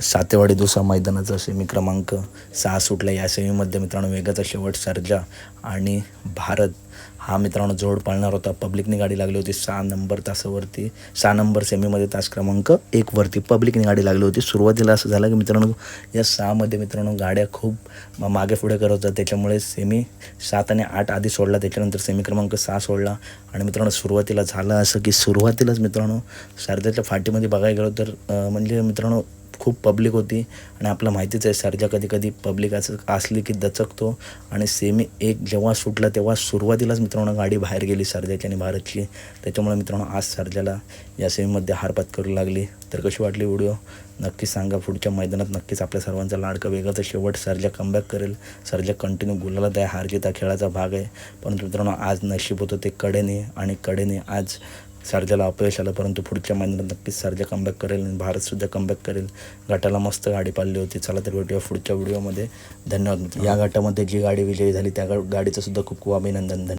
सातेवाडी दुसरा मैदानाचा सेमी क्रमांक सहा सुटला. या सेमीमध्ये मित्रांनो वेगाचा शेवट सर्जा आणि भारत हा मित्रांनो जोड पाळणार होता. पब्लिकने गाडी लागली होती सहा नंबर तासावरती सहा नंबर सेमीमध्ये तास क्रमांक एकवरती पब्लिकने गाडी लागली होती. सुरुवातीला असं झालं की मित्रांनो या सहामध्ये मित्रांनो गाड्या खूप मागे पुढे करत होत्या. त्याच्यामुळे सेमी सात आणि आठ आधी सोडला. त्याच्यानंतर सेमी क्रमांक सहा सोडला. आणि मित्रांनो सुरुवातीला झालं असं की सुरुवातीलाच मित्रांनो सर्जाच्या फाटीमध्ये बघायला गेलो तर म्हणजे मित्रांनो खूप पब्लिक होती. आणि आपलं माहितीच आहे सर्जा कधी कधी पब्लिक असं असली की दचकतो. आणि सेमी एक जेव्हा सुटला तेव्हा सुरुवातीलाच मित्रांनो गाडी बाहेर गेली सर्जाची आणि भारतची. त्याच्यामुळे मित्रांनो आज सर्जाला या सेमीमध्ये हार पत्करू लागली. तर कशी वाटली व्हिडिओ नक्कीच सांगा. पुढच्या मैदानात नक्कीच आपल्या सर्वांचा लाडका वेगाचा शेवट सर्जा कमबॅक करेल. सर्जा कंटिन्यू गुलाला त्या हार जीत खेळाचा भाग आहे. परंतु मित्रांनो आज नशीब होतं ते कडेने आणि कडेने आज सर्जाला अपयश आलं परंतु पुढच्या महिन्यात नक्कीच सर्जा कमबॅक करेल आणि भारतसुद्धा कमबॅक करेल. गटाला मस्त गाडी पाळली होती. चला तर भेटूया पुढच्या व्हिडिओमध्ये धन्यवाद या गटामध्ये जी गाडी विजयी झाली त्या गा- गाडीचं सुद्धा खूप खूप अभिनंदन. धन्यवाद.